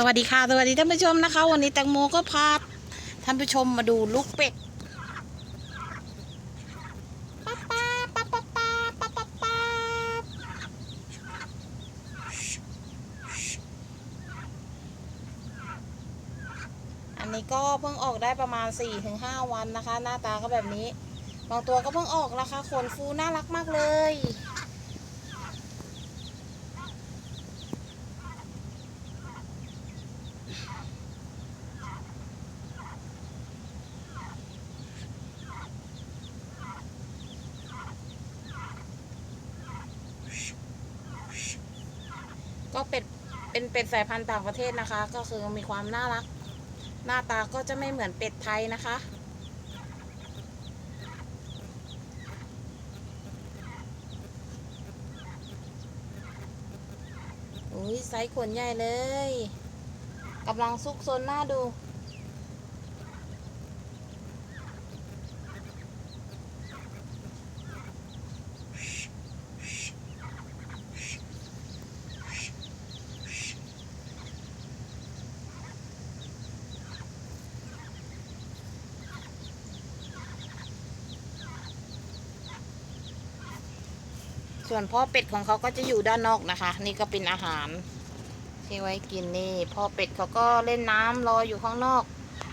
สวัสดีค่ะ สวัสดีท่านผู้ชมนะคะ วันนี้แตงโมก็พาท่านผู้ชมมาดูลูกเป็ดอันนี้ก็เพิ่งออกได้ประมาณ 4-5 วันนะคะ หน้าตาก็แบบนี้ บางตัวก็เพิ่งออกนะคะขนฟูน่ารักมากเลย ก็เป็ดเป็นเป็ดสายพันธุ์ต่างประเทศนะคะ ก็คือมีความน่ารัก หน้าตาก็จะไม่เหมือนเป็ดไทยนะคะ อุ้ยไซส์ขนใหญ่เลยกำลังซุกซนหน้าดู ส่วนพ่อเป็ดของเขาก็จะอยู่ด้านนอกนะคะ นี่ก็เป็นอาหารที่ไว้กินนี่พ่อเป็ดเขาก็เล่นน้ำรออยู่ข้างนอก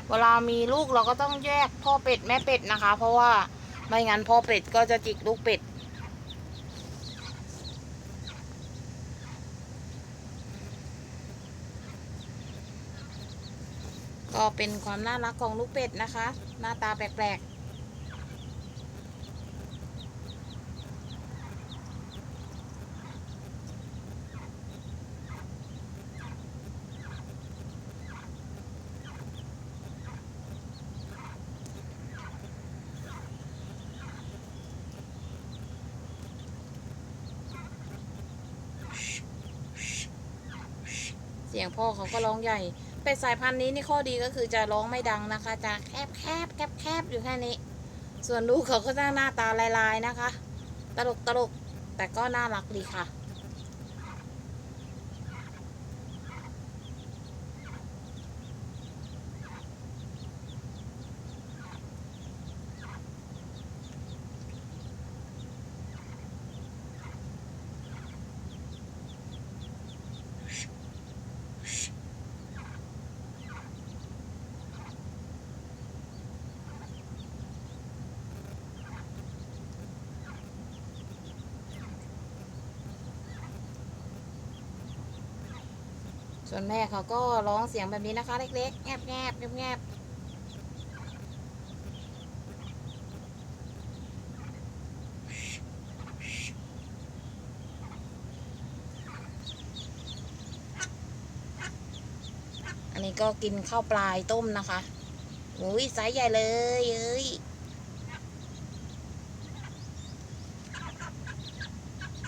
เวลามีลูกเราก็ต้องแยกพ่อเป็ดแม่เป็ดนะคะ เพราะว่าไม่งั้นพ่อเป็ดก็จะจิกลูกเป็ดก็เป็นความน่ารักของลูกเป็ดนะคะ หน้าตาแปลกๆ สียงพ่อเขาก็ร้องใหญ่ เป็ดสายพันธุ์นี้นี่ข้อดีก็คือจะร้องไม่ดังนะคะ จะแคบแคบแคบแคบอยู่แค่นี้ ส่วนลูกเขาก็จะหน้าตาลายๆนะคะ ตลกตลกแต่ก็น่ารักดีค่ะ ส่วนแม่เขาก็ร้องเสียงแบบนี้นะคะ เล็กๆแงบแงบแงบแงบอันนี้ก็กินข้าวปลายต้มนะคะอุ้ยไซส์ใหญ่เลยเอ้ย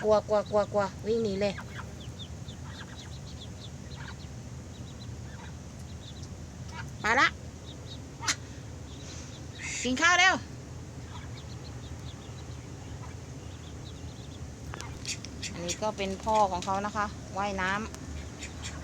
กลัวกลัวกลัวกลัววิ่งหนีเลย มาละ กินข้าวเร็ว อันนี้ก็เป็นพ่อของเขานะคะ ว่ายน้ำ